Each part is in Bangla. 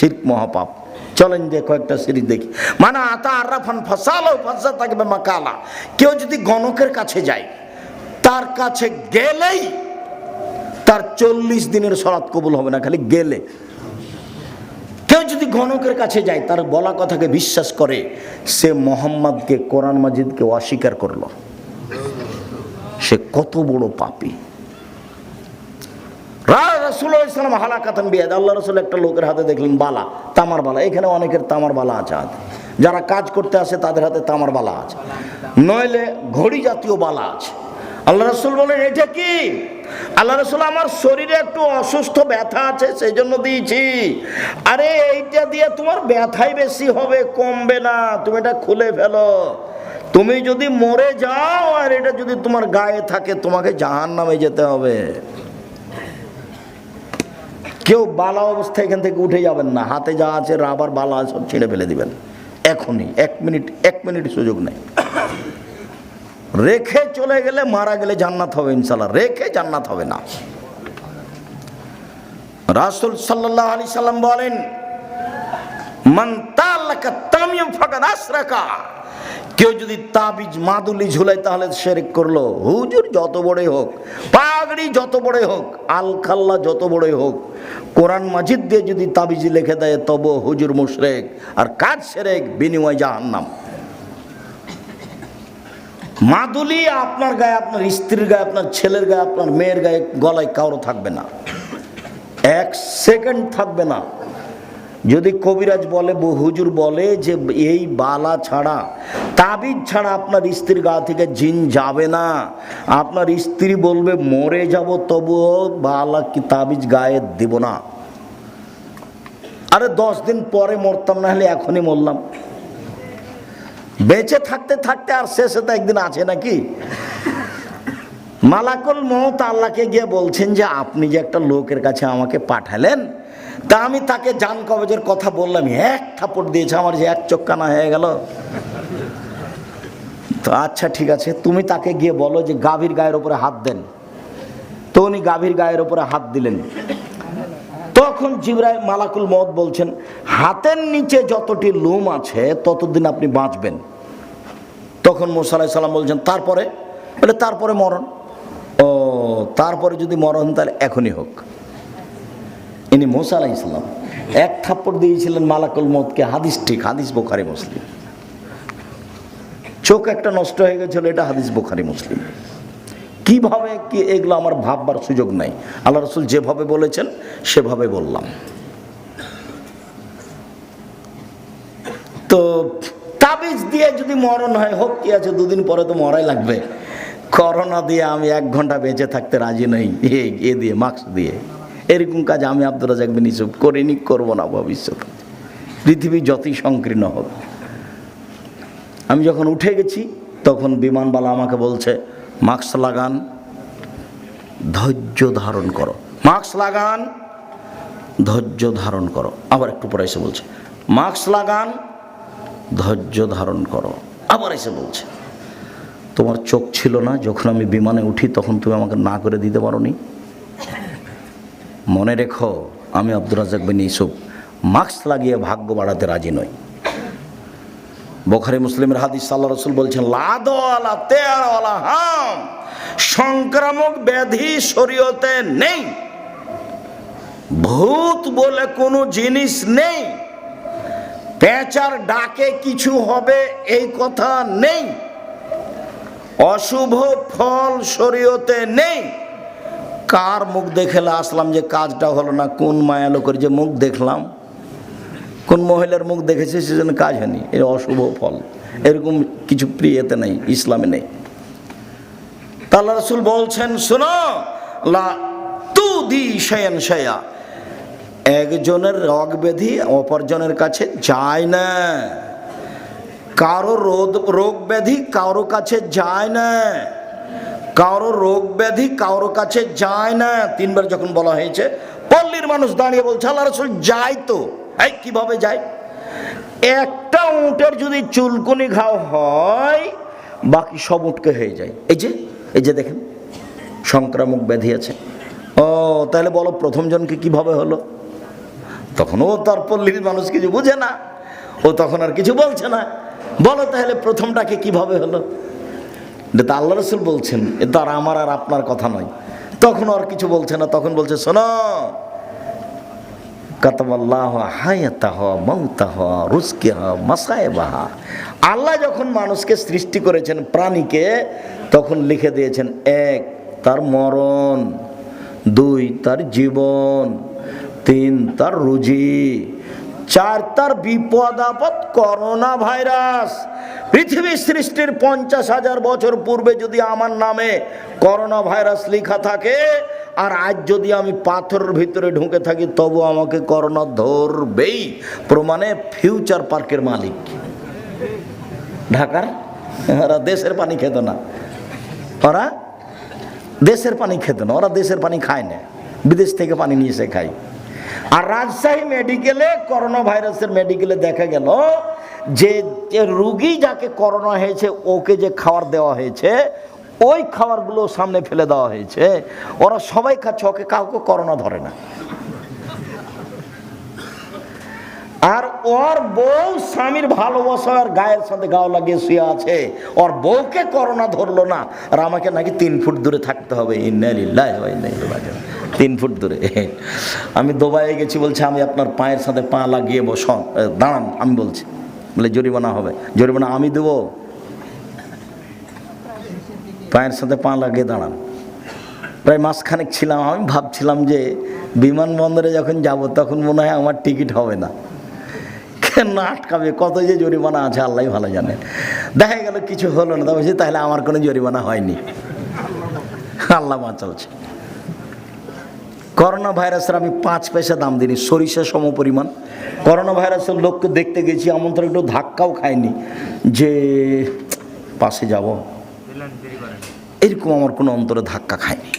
শির্ক মহাপাপ। চলেন যে কয়েকটা সিরিজ দেখি। মানে আতা আরাফান ফাসালো ফাসা থাকবে মাকালা। কেউ যদি গণকের কাছে যায়, তার কাছে গেলেই তার চল্লিশ দিনের সরাত কবুল হবে না, খালি গেলে। কেউ যদি গণকের কাছে যায়, তার বলা কথাকে বিশ্বাস করে, সে মোহাম্মদকে, কোরআন মাজিদকে অস্বীকার করল। সে কত বড় পাপী। রাসুল ইসলাম হালাকাতান বিয়াদ। আল্লাহ রসুল একটা লোকের হাতে দেখলেন বালা, তামার বালা। এখানে অনেকের তামার বালা আছে হাতে। যারা কাজ করতে আসে, তাদের হাতে তামার বালা আছে। নইলে ঘড়ি জাতীয় বালা আছে। আল্লাহ রসুল বলেন, এটা কি? আল্লাহ রসুল, আমার শরীরে একটু অসুস্থ ব্যথা আছে সেই জন্য দিয়েছি। আরে, এইটা দিয়ে তোমার ব্যথাই বেশি হবে, কমবে না। তুমি এটা খুলে ফেলো। তুমি যদি মরে যাও, আর এটা যদি তোমার গায়ে থাকে, তোমাকে জাহান নামে যেতে হবে। কেউ বালা অবস্থায় এখান থেকে উঠে যাবেন না। হাতে যা আছে রাবার বালা আছে, সব ছেড়ে ফেলে দিবেন। এখনই, এক মিনিট এক মিনিট সুযোগ নেই। রেখে চলে গেলে মারা গেলে জান্নাত হবে ইনশাল্লাহ রেখে জান্নাত হবে না। রাসুল সাল্লাহ আলি সাল্লাম বলেন, মান তাল্লাকা তামিম ফাকাদ আশরাকা কেউ যদি তাবিজ মাদুলি ঝুলাই তাহলে শেরেক করল। হুজুর যত বড়ই হোক, পাগড়ি যত বড়ই হোক, আলখাল্লা যত বড়ই হোক, কোরআন মাজিদ দিয়ে যদি তাবিজ লিখে দেয় তব হুজুর মুশরেক আর কাজ সেরেক বিনিময় জাহান্নাম। মাদুলি আপনার গায়ে, আপনার স্ত্রীর গায়ে, আপনার ছেলের গায়ে, আপনার মেয়ের গায়ে, গলায় কারও থাকবে না। এক সেকেন্ড থাকবে না। যদি কবিরাজ বলে হুজুর বলে যে এই বালা ছাড়া, তাবিজ ছাড়া আপনার স্ত্রীর গা থেকে জিন যাবে না। আপনার স্ত্রী বলবে, মরে যাব, তবুও বালা কি তাবিজ গায়ে দেব না। আরে দশ দিন পরে মরতাম, না হলে এখনই মরলাম। বেঁচে থাকতে থাকতে আর শেষে তো একদিন আছে নাকি? মালাকুল মত আল্লাহকে গিয়ে বলছেন যে, আপনি যে একটা লোকের কাছে আমাকে পাঠালেন তা আমি তাকে জান কবজের কথা বললাম, এক থাপড় দিয়েছে, আমার যে এক চক্কানা হয়ে গেল। তো আচ্ছা ঠিক আছে, তুমি তাকে গিয়ে বলো যে গাভীর গায়ের উপরে হাত দেন। তো উনি গাভীর গায়ের উপরে হাত দিলেন। তখন জিবরাই মালাকুল মত বলছেন, হাতের নিচে যতটি লোম আছে, ততদিন আপনি বাঁচবেন। তখন মোসালাই সাল্লাম বলছেন, তারপরে? বলে, তারপরে মরণ। ও, তারপরে যদি মরণ, তাহলে এখনই হোক। ইনি মোসা আলাই ইসলাম এক থাপ্পড় দিয়েছিলেন মালাকুল মতকে হাদিস ঠিক, হাদিস বোখারি, মুসলিম। চোখ একটা নষ্ট হয়ে গেছিল, এটা হাদিস বোখারি, মুসলিম। কীভাবে কি এগুলো আমার ভাববার সুযোগ নাই? আল্লাহ রসুল যেভাবে বলেছেন, সেভাবে বললাম। তো তাবিজ দিয়ে যদি মরণ হয়, হোক কি আছে, দুদিন পরে তো মরাই লাগবে। করোনা দিয়ে আমি এক ঘণ্টা বেঁচে থাকতে রাজি নই। এ দিয়ে, মাস্ক দিয়ে। এরকম কাজ আমি আব্দুল রাজাক বিন ইসুফ করিনি, করব না ভবিষ্যতে। পৃথিবী যতই সংকীর্ণ হোক। আমি যখন উঠে গেছি, তখন বিমানবালা আমাকে বলছে, মাস্ক লাগান, ধৈর্য ধারণ করো। মাস্ক লাগান, ধৈর্য ধারণ করো। আবার একটু পরে এসে বলছে, মাস্ক লাগান, ধৈর্য ধারণ করো। আবার এসে বলছে, তোমার চোখ ছিল না, যখন আমি বিমানে উঠি, তখন তুমি আমাকে না করে দিতে পারো নি মনে রেখো, আমি আব্দুর রাজাক বিন ইসুফ মাস্ক লাগিয়ে ভাগ্য বাড়াতে রাজি নই। বোখারি মুসলিমের হাদিস সাল্লাহ রসুল বলছেন সংক্রামক ব্যাধি শরীয়তে নেই। ভূত বলে কোনো জিনিস নেই। পেঁচার ডাকে কিছু হবে, এই কথা নেই। অশুভ ফল শরীয়তে নেই। কার মুখ দেখে আসলাম যে কাজটা হলো না? কোন মায়া লোকের যে মুখ দেখলাম? কোন মহিলার মুখ দেখেছে সেজন্য কাজ হয়নি? এর অশুভ ফল। এরকম কিছু প্রিয়তে নেই, ইসলামে নেই। তাল্লা রসুল বলছেন, শোনো, লা দি শয়া একজনের রোগ ব্যাধি অপরজনের কাছে যায় না। কারও রোগ রোগ ব্যাধি কারও কাছে যায় না। কারও রোগ ব্যাধি কারও কাছে যায় না। তিনবার যখন বলা হয়েছে, পল্লীর মানুষ দাঁড়িয়ে বলছে, আল্লাহ রসুল যায় তো। এই, কীভাবে যায়? একটা উটের যদি চুলকুনি ঘাও হয়, বাকি সব উটকে হয়ে যায়। এই যে এই যে দেখেন, সংক্রামক ব্যাধি আছে। ও, তাহলে বলো প্রথম জনকে কীভাবে হলো? তখন ও তার পল্লীর মানুষ কিছু বুঝে না। ও তখন আর কিছু বলছে না। বলো তাহলে প্রথমটাকে কীভাবে হলো? এটা তো আল্লাহ রসুল বলছেন, এ তো আর আমার আর আপনার কথা নয়। তখন আর কিছু বলছে না, তখন বলছে, শোনো, কাতাবাল্লাহ হায়াতাহ মৌতাহ রুস্কিহ, মাসায়বাহা। আল্লাহ যখন মানুষকে সৃষ্টি করেছেন প্রাণীকে, তখন লিখে দিয়েছেন, এক, তার মরণ, দুই, তার জীবন, তিন, তার রুজি, চার, তার বিপদ আপদ করোনা ভাইরাস। পৃথিবী সৃষ্টির পঞ্চাশ হাজার বছর পূর্বে যদি আমার নামে করোনা ভাইরাস লেখা থাকে, আর আজ যদি আমি পাথরের ভিতরে ঢুকে থাকি, তবু আমাকে করোনা ধরবেই। প্রমাণে ফিউচার পার্কের মালিক। ঢাকার? ওরা দেশের পানি খেত না। ওরা দেশের পানি খেত না। ওরা দেশের পানি খায় না। বিদেশ থেকে পানি নিয়ে এসে খায়। আর রাজশাহী মেডিকেলে করোনা ভাইরাসের মেডিকেলে দেখা গেল যে রুগী যাকে করোনা হয়েছে, ওকে যে খাবার দেওয়া হয়েছে, ওই খাবারগুলো সামনে ফেলে দেওয়া হয়েছে, ওরা সবাই খাচ্ছে, ওকে কাউকে করোনা ধরে না। আর ওর বউ স্বামীর ভালোবাসা, আর গায়ের সাথে গাও লাগিয়ে শুয়ে আছে, ওর বউকে করোনা ধরলো না, আর আমাকে নাকি তিন ফুট দূরে থাকতে হবে। তিন ফুট দূরে। আমি দুবাইয়ে গেছি, বলছে, আমি আপনার পায়ের সাথে পা লাগিয়ে বসন দাঁড়ান, আমি বলছি। বলে জরিমানা হবে। জরিমানা আমি দেবো। পায়ের সাথে পা লাগিয়ে দাঁড়ান। প্রায় মাসখানেক ছিলাম, আমি ভাবছিলাম যে বিমানবন্দরে যখন যাব তখন মনে হয় আমার টিকিট হবে না। কেন আটকাবে? কত যে জরিমানা আছে আল্লাহ ভালো জানে। দেখা গেল কিছু হলো না, তবে তাহলে আমার কোনো জরিমানা হয়নি। আল্লাহ বাঁচালছে করোনা ভাইরাসের আমি পাঁচ পয়সা দাম দিইনি, সরিষা সম পরিমাণ। করোনা ভাইরাসের লোককে দেখতে গেছি, আমন্ত্রণ একটু ধাক্কাও খায়নি যে পাশে যাব। এরকম আমার কোনো অন্তরে ধাক্কা খায়নি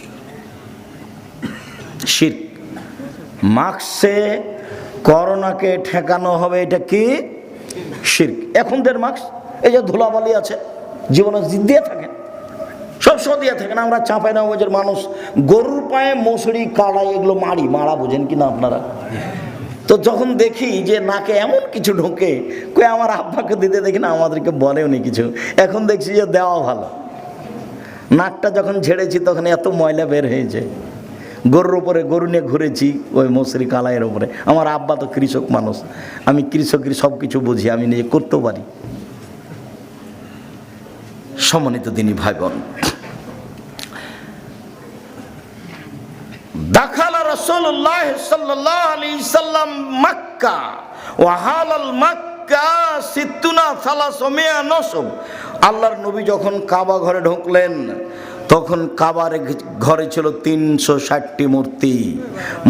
শীত মাস্কে করোনাকে ঠেকানো হবে, এটা কি? শির্ক এখন দের মাস্ক এই যে ধুলাবালি আছে, জীবনে দিয়ে থাকেন, সব সময় দিয়ে থাকেন, আমরা চাঁপাই নবাজের মানুষ, গরুর পায়ে মশুরি কালাই, এগুলো মারি, মারা বোঝেন কি না আপনারা? তো যখন দেখি যে নাকে এমন কিছু ঢোকে, কই আমার আব্বাকে দিতে দেখি না, আমাদেরকে বলেও নি কিছু। এখন দেখছি যে দেওয়া ভালো। নাকটা যখন ঝেড়েছি তখন এত ময়লা বের হয়েছে। গরুর উপরে গরু নিয়ে ঘুরেছি, ওই মশরি কালাইয়ের উপরে। আমার আব্বা তো কৃষক মানুষ। আমি কৃষকের সব কিছু বুঝি, আমি নিজে করতেও পারি। সম্মানিত দিনী ভাই বোন দাখালা রসুল্লাহ সাল্লাহ আলী সাল্লাম মক্কা। ওয়াহালাল মক্কা সিত্তুনা সালাসমিয়া নসব। আল্লাহর নবী যখন কাবা ঘরে ঢুকলেন, তখন কাবার ঘরে ছিল তিনশো ষাটটি মূর্তি।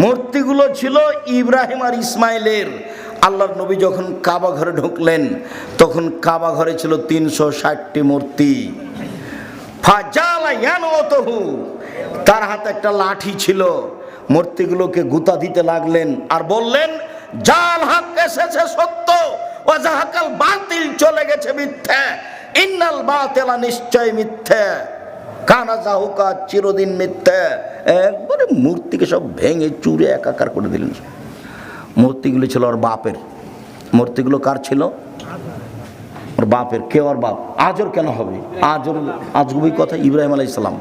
মূর্তিগুলো ছিল ইব্রাহিম আর ইসমাইলের। আল্লাহর নবী যখন কাবা ঘরে ঢুকলেন, তখন কাবা ঘরে ছিল তিনশো ষাটটি মূর্তি। ফাজালা ইয়ানওতহু তার হাতে একটা লাঠি ছিল। মূর্তিগুলোকে গুতা দিতে লাগলেন আর বললেন, জাল হাক এসেছে সত্য ও জাহাকাল বাতিল চলে গেছে মিথ্যে, ইন্নাল বাতেলা নিশ্চয় মিথ্যে, কানা জাহুকা চিরদিন মিথ্যে। একবারে মূর্তিকে সব ভেঙে চুরে একাকার করে দিলেন। মূর্তিগুলো ছিল ওর বাপের। মূর্তিগুলো কার ছিল? ওর বাপের। কে ওর বাপ? আজর কেন হবে? আজর, আজগুবি কথা ইব্রাহিম আলাই সালাম।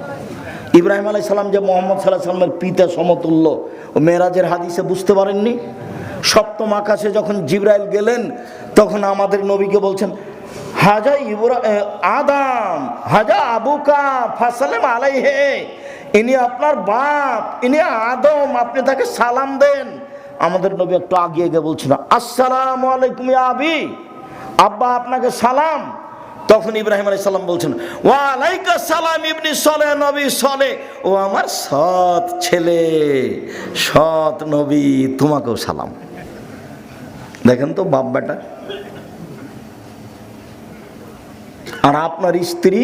ইব্রাহিম আলাই সালাম যে মোহাম্মদ সাল্লাহ সাল্লামের পিতা সমতুল্য, ও মেরাজের হাদিসে বুঝতে পারেননি? সপ্তম আকাশে যখন জিব্রাইল গেলেন, তখন আমাদের নবীকে বলছেন, হাজা ইব্রা আদাম, হাজা আবুকা ফাসালেম আলাই হে ইনি আপনার বাপ, ইনি আদম, আপনি তাকে সালাম দেন। আমাদের নবী একটু আগিয়ে গিয়ে বলছিল, আসসালাম আলাইকুম আবি, আব্বা আপনাকে সালাম। তখন ইব্রাহিম আলাই সালাম বলছেন ওয়ালাইকা সালাম ইবনি সলে, নবী সলে। ও আমার সৎ ছেলে, সৎ নবী, তোমাকেও সালাম। দেখেন তো বাপ বেটা। আর আপনার স্ত্রী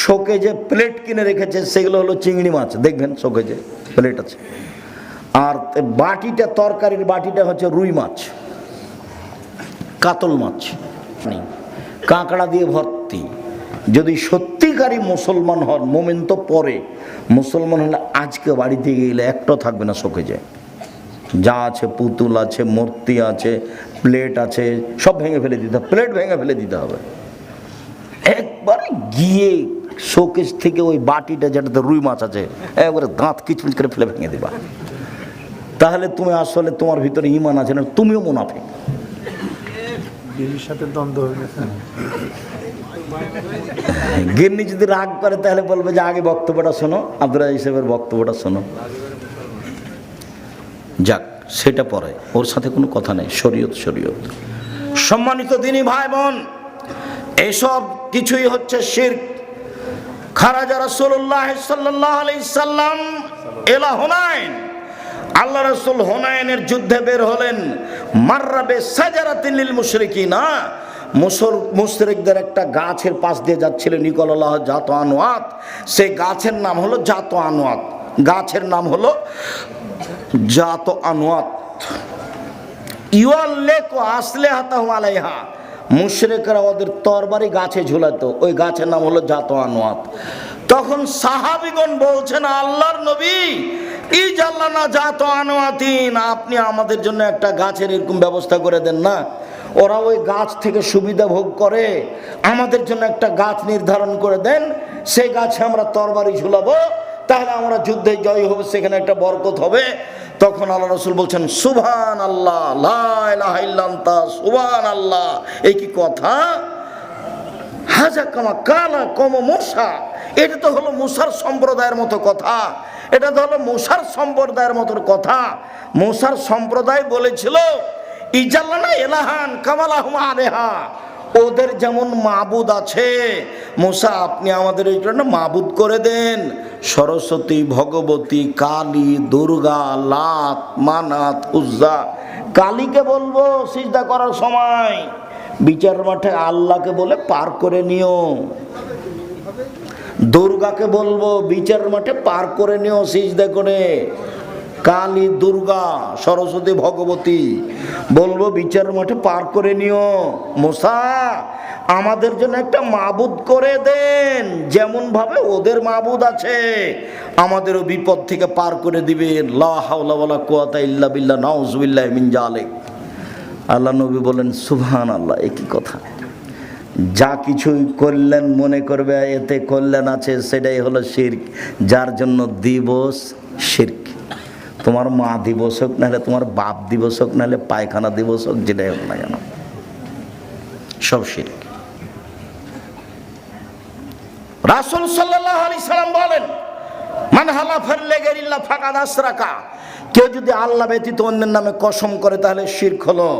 শোকে যে প্লেট কিনে রেখেছে, সেগুলো হলো চিংড়ি মাছ। দেখবেন শোকে যে প্লেট আছে। আর বাটিটা, তরকারির বাটিটা হচ্ছে রুই মাছ, কাতল মাছ। নেই কাঁকড়া দিয়ে ভর্তি। যদি সত্যিকারই মুসলমান হন, মোমেন তো পরে। মুসলমান হলে আজকে বাড়িতে গেলে একটাও থাকবে না শোকে যায়। যা আছে পুতুল আছে, মূর্তি আছে, প্লেট আছে, সব ভেঙে ফেলে দিতে হবে। প্লেট ভেঙে ফেলে দিতে হবে। একবারে গিয়ে শোকেস থেকে ওই বাটিটা যেটাতে রুই মাছ আছে, একবারে দাঁত কিচমিচ করে ফেলে ভেঙে দিবা। তাহলে তুমি আসলে তোমার ভিতরে ইমান আছে না, তুমিও মুনাফে বিবির সাথে দ্বন্দ্ব গিন্নি যদি রাগ করে, তাহলে বলবে যে, আগে বক্তব্যটা শোনো, আব্দুল হিসেবের বক্তব্যটা শোনো। যাক, সেটা পরে। ওর সাথে কোনো কথা নেই, শরীয়ত শরীয়ত। সম্মানিত দিনী ভাই বোন এসব কিছুই হচ্ছে শির খারাজা রাসূলুল্লাহ সাল্লাল্লাহু আলাইহি সাল্লাম এলা হুনাইন আল্লাহ রাসূল হুনাইনের যুদ্ধে বের হলেন। মাররাবে সাজারাতিন লিল মুশরিকিনা। মুসর মুশরিকদের একটা গাছের পাশ দিয়ে যাচ্ছিল নিকলাল্লাহ জাত আনোয়াত সেই গাছের নাম হলো জাত আনোয়াত গাছের নাম হলো জাত আনোয়াত ইউয়াল্লেক আসলে হাতাহু আলাইহা। মুশরিকরা ওদের তরবারি গাছে ঝুলাতো। ওই গাছের নাম হলো জাত আনোয়াত তখন সাহাবিগণ বলছেন, আল্লাহর নবী জাত আনোয়াতিন, আপনি আমাদের জন্য একটা গাছের এরকম ব্যবস্থা করে দেন না? ওরা ওই গাছ থেকে সুবিধা ভোগ করে, আমাদের জন্য একটা গাছ নির্ধারণ করে দেন। সেই গাছে আমরা তরবারি ঝুলাবো, তাহলে আমরা যুদ্ধে জয় হবে, সেখানে একটা বরকত হবে। তখন আল্লাহ রসুল বলছেন সুভান আল্লাহ সুভান আল্লাহ এই কি কথা? হাজা কামা কালা কম মশা এটা তো হলো মুসার সম্প্রদায়ের মতো কথা। এটা তো হলো মুসার সম্প্রদায়ের মতো কথা। মুসার সম্প্রদায় বলেছিল, ইজাল্লানা এলাহান কামালাহুমা আলেহা। ওদের যেমন মাবুদ আছে, মুসা, আপনি আমাদের এই জন্য মাবুদ করে দেন। সরস্বতী, ভগবতী, কালী, দুর্গা, লাত, মানাত, উজ্জা। কালীকে বলব, সিজদা করার সময়। বিচার মাঠে আল্লাহকে বলে পার করে নিও। দুর্গাকে বলব, বিচার মাঠে পার করে নিও সিজদা করে। কালী, দুর্গা, সরস্বতী, ভগবতী বলব, বিচার মাঠে পার করে নিও। মোসা, আমাদের জন্য একটা মাবুদ করে দেন। যেমন ভাবে ওদের মাবুদ আছে, আমাদেরও বিপদ থেকে পার করে দিবে লা হাওলা ওয়ালা কুওয়াতা ইল্লা বিল্লাহ নাউজুবিল্লাহি মিন জালিক। আল্লাহ নবী বলেন সুবহান আল্লাহ একই কথা? যা কিছুই করলেন, মনে করবে, এতে কল্যাণ আছে, সেটাই হলো শির্ক। যার জন্য দিবস শির্ক। তোমার মা দিবস হোক, নাহলে তোমার বাপ দিবস হোক, নাহলে পায়খানা দিবস হোক, যেটাই হোক না কেন। সব শির্ক। রাসুল সাল্লাহ আলি সাল্লাম বলেন, মান হালাফের লেগেরিল্লা ফাঁকা দাস রাখা কেউ যদি আল্লাহ ব্যতীত অন্যের নামে কসম করে, তাহলে শির্ক হলো।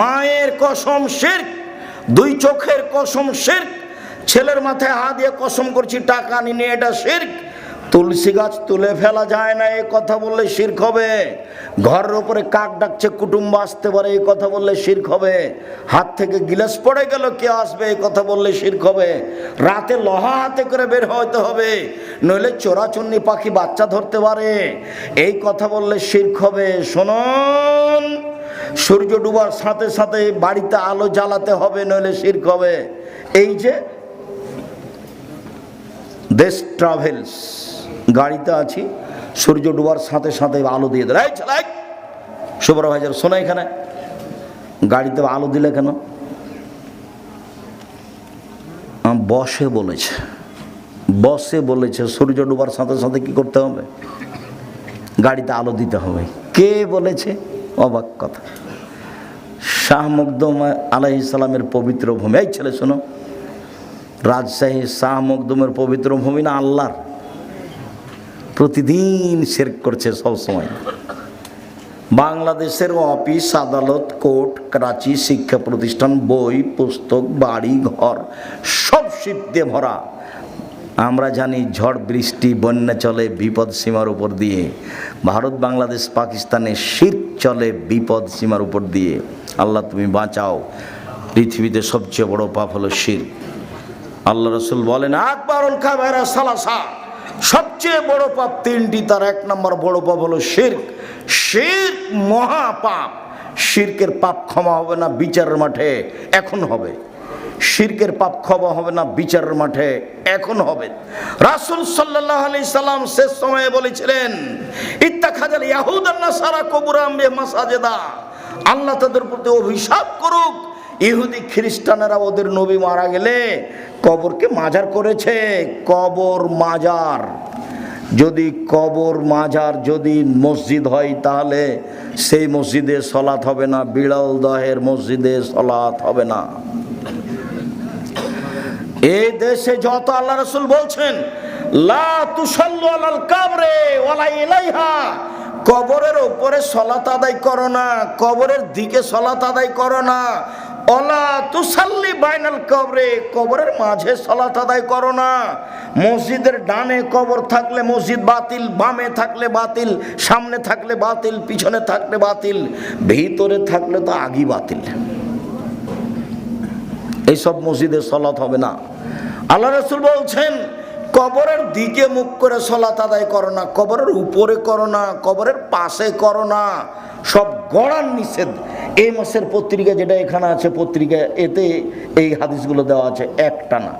মায়ের কসম শির্ক, দুই চোখের কসম শির্ক, ছেলের মাথায় হা দিয়ে কসম করছি, টাকা নিয়ে এটা শির্ক। তুলসী গাছ তুলে ফেলা যায় না এই কথা বললে শির্ক হবে। ঘরের উপরে কাক ডাকছে, কুটুম্ব আসতে পারে এই কথা বললে শির্ক হবে। হাত থেকে গিলাস পড়ে গেল, কে আসবে এই কথা বললে শির্ক হবে। রাতে লোহা হাতে করে বের হইতে হবে, নইলে চোরাচুন্নি পাখি বাচ্চা ধরতে পারে। এই কথা বললে শির্ক হবে। শুনুন, সূর্য ডুবার সাথে সাথে বাড়িতে আলো জ্বালাতে হবে, নইলে শির্ক হবে। এই যে দেশ ট্রাভেলস গাড়িতে আছি, সূর্য ডুবার সাথে সাথে আলো দিয়ে দেয় এই চালাই সুপারভাইজার শোনো এখানে। গাড়িতে আলো দিলে কেন? বসে বলেছে। বসে বলেছে, সূর্য ডুবার সাথে সাথে কি করতে হবে? গাড়িতে আলো দিতে হবে। কে বলেছে? অবাক কথা। শাহ মকদম আলাহ ইসলামের পবিত্র ভূমি। এই ছেলে, শোনো। রাজশাহী শাহ মকদুমের পবিত্র ভূমি না আল্লাহর। প্রতিদিন শেরক করছে সবসময়। বাংলাদেশের অফিস, আদালত, কোর্ট, করাচি, শিক্ষা প্রতিষ্ঠান, বই, পুস্তক, বাড়ি, ঘর, সব শীত দিয়ে ভরা। আমরা জানি ঝড়, বৃষ্টি, বন্যা চলে বিপদ সীমার উপর দিয়ে। ভারত, বাংলাদেশ, পাকিস্তানে শীত চলে বিপদ সীমার উপর দিয়ে। আল্লাহ, তুমি বাঁচাও। পৃথিবীতে সবচেয়ে বড় পাপ হলো শির। আল্লাহ রসুল বলেন, আকবরুল কাবেরা সালাসা। সবচেয়ে বড় পাপ তিনটি, তার এক নম্বর বড় পাপ হলো শির্ক। শির্ক মহাপাপ শির্কের পাপ ক্ষমা হবে না, বিচারের মাঠে এখন হবে। শিরকের পাপ ক্ষমা হবে না, বিচারের মাঠে এখন হবে। রাসুল সাল্লাহ আলি সাল্লাম শেষ সময়ে বলেছিলেন ইত্তা খাজাল ইয়াহুদান্না সারা কবুরাম মাসাজেদা। আল্লাহ তাদের প্রতি অভিশাপ করুক ইহুদি খ্রিস্টানেরা ওদের নবী মারা গেলে কবরকে মাজার করেছে। কবর মাজার। যদি কবর মাজার যদি মসজিদ হয় তাহলে সেই মসজিদে সলাৎ হবে না, বিড়াল দহের মসজিদে সলাৎ হবে না। এই দেশে যত আল্লাহ রসুল বলছেন কবরের উপরে সলাত আদায় করো না, কবরের দিকে সলাত আদায় করো না। অলা তুসাল্লি বাইনাল কবরে, কবরের মাঝে সলাত আদায় করো না। মসজিদের ডানে কবর থাকলে মসজিদ বাতিল, বামে থাকলে বাতিল, সামনে থাকলে বাতিল, পিছনে থাকলে বাতিল, ভিতরে থাকলে তো বাতিল। এইসব সলাৎ হবে না। আল্লাহ রসুল বলছেন, কবরের দিকে মুখ করে সলাত আদায় করো না, কবরের উপরে করো না, কবরের পাশে করো না। সব গড়ার নিষেধ। এই মাসের পত্রিকা যেটা এখানে আছে পত্রিকা এতে এই হাদিসগুলো দেওয়া আছে একটা না